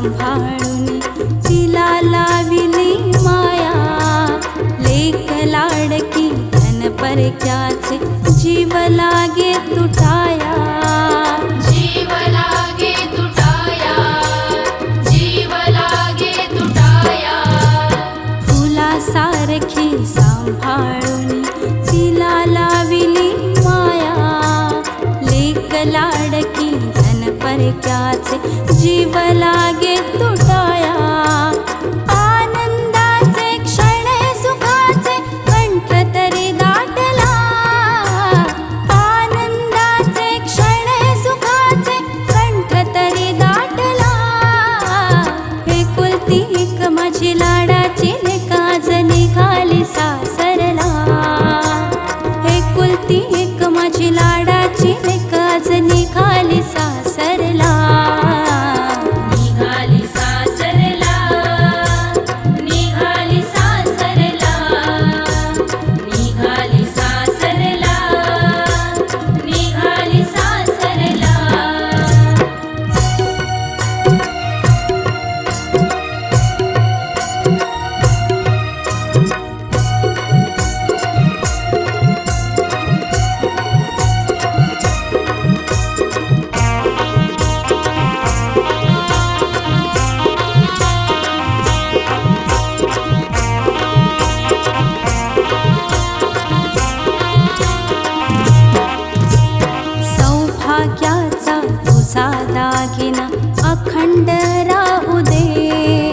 सांभाळून तिला लाविली माया. लेख लाडकी धन परक्याचे जीव लागे तुटाया. जीव लागे तुटाया. जीव सारखी सांभाळून तिला लाविली माया. लेख लाडकी धन परक्याचे जीव लागे तुटाया. आनंदाचे क्षण सुखाचे कंठ तरी दाटला आनंदाचे क्षण सुखाचे कंठ तरी दाटला एकुलती एक माझी लाडाची लेकाज निघाली सासरला. एक माझी लाड अखंड राहू दे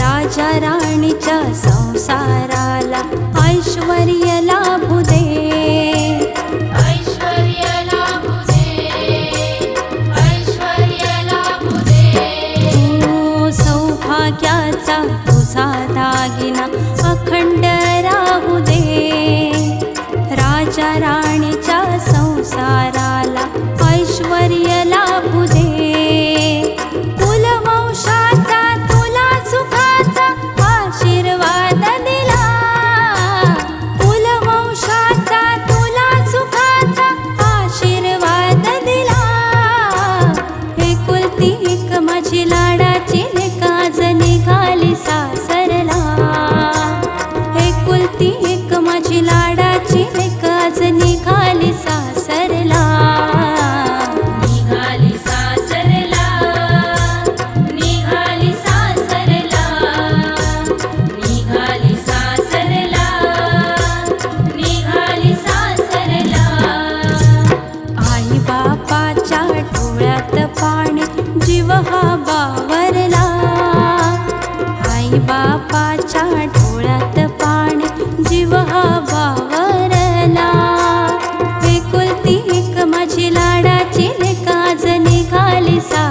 राजा राणीच्या संसाराला ऐश्वर्य बापाच्या डोळ्यात पाणी जीव हा बावरला एकुलती एक माझी लाडाची लेकाज निघाली सास